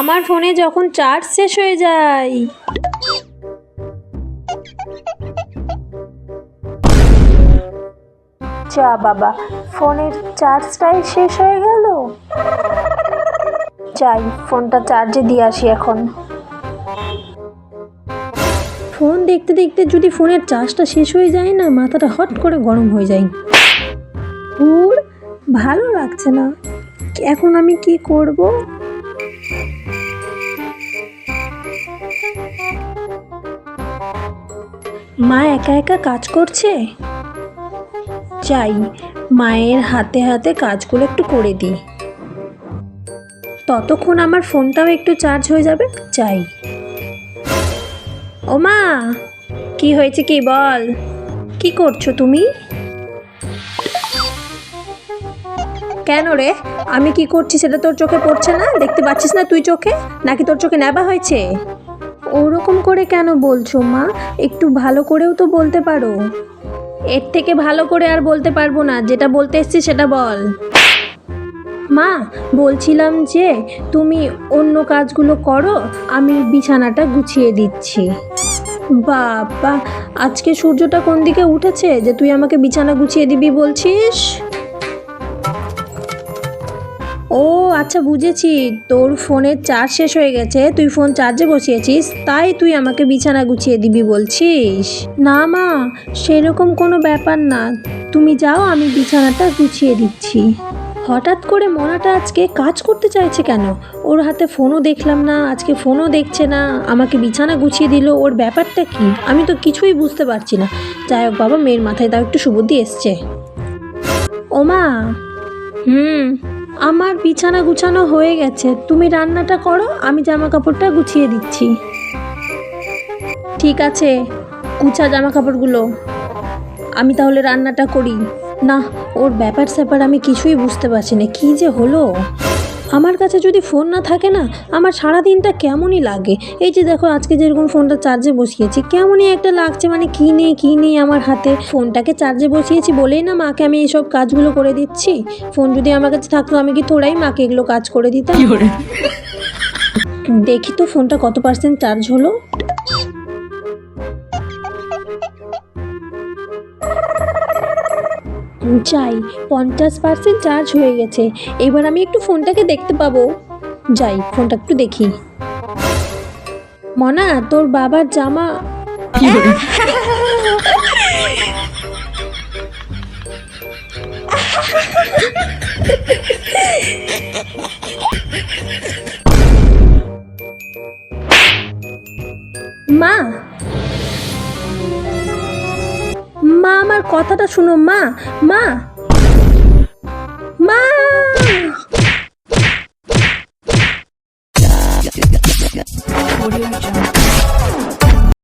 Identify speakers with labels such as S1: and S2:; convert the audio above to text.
S1: আমার ফোনে যখন চার্জ শেষ হয়ে যায়। যা বাবা ফোনের চার্জটাই শেষ হয়ে গেল। যাই ফোনটা চার্জে দিয়ে আসি এখন। ফোন দেখতে দেখতে যদি ফোনের চার্জটা শেষ হয়ে যায় না মাথাটা হট করে গরম হয়ে যায়। হুর ভালো লাগছে না। এখন আমি কি করব? মা একা একা কাজ করছে? চাই মায়ের হাতে হাতে কাজগুলো একটু করে দিই। ততক্ষণ আমার ফোনটাও একটু চার্জ হয়ে যাবে চাই ও মা, কি হয়েছে কি বল? কি করছ তুমি? কেন রে? আমি কি করছি সেটা তোর চোখে পড়ছে না? দেখতে পাচ্ছিস না তুই চোখে? নাকি তোর চোখে নেবা হয়েছে? ওরকম করে কেন বলছো, মা? একটু ভালো করেও তো বলতে পারো। এর থেকে ভালো করে আর বলতে পারব না। যেটা বলতে এসছি সেটা বল। মা, বলছিলাম যে তুমি অন্য কাজগুলো করো, আমি বিছানাটা গুছিয়ে দিচ্ছি। বাবা, আজকে সূর্যটা কোন দিকে উঠেছে? যে তুই আমাকে বিছানা গুছিয়ে দিবি বলছিস? ও আচ্ছা বুঝেছি। তোর ফোনের চার্জ শেষ হয়ে গেছে, তুই ফোন চার্জে বসিয়েছিস, তাই তুই আমাকে বিছানা গুছিয়ে দিবি বলছিস। না মা, সেরকম কোনো ব্যাপার না। তুমি যাও, আমি বিছানাটা গুছিয়ে দিচ্ছি। হঠাৎ করে মনাটা আজকে কাজ করতে চাইছে কেন? ওর হাতে ফোনও দেখলাম না, আজকে ফোনও দেখছে না। আমাকে বিছানা গুছিয়ে দিল, ওর ব্যাপারটা কি? আমি তো কিছুই বুঝতে পারছি না। যাই হোক বাবা, মেয়ের মাথায় তাও একটু সুবুদ্ধি এসছে। ওমা হুম। আমার বিছানা গুছানো হয়ে গেছে। তুমি রান্নাটা করো, আমি জামা কাপড়টা গুছিয়ে দিচ্ছি। ঠিক আছে, গুছা জামা কাপড়গুলো আমি তাহলে রান্নাটা করি। না, ওর ব্যাপার স্যাপার আমি কিছুই বুঝতে পারছি না। কী যে হলো? আমার কাছে যদি ফোন না থাকে না আমার সারা দিনটা কেমনই লাগে? এই যে দেখো আজকে যেরকম ফোনটা চার্জে বসিয়েছি কেমনই একটা লাগছে মানে কী নেই কী নেই আমার হাতে? ফোনটাকে চার্জে বসিয়েছি বলেই না মাকে আমি এইসব কাজগুলো করে দিচ্ছি। ফোন যদি আমার কাছে থাকতো আমি কি থোড়াই মাকে এগুলো কাজ করে দিতাম? দেখি তো ফোনটা কত পার্সেন্ট চার্জ হলো? যাই পঞ্চাশ পার্সেন্ট চার্জ হয়ে গেছে। এবার আমি একটু ফোনটাকে দেখতে পাবো। যাই ফোনটা একটু দেখি। মনা তোর বাবার জামা মা মা আমার কথাটা শুনো মা মা মা
S2: Audio.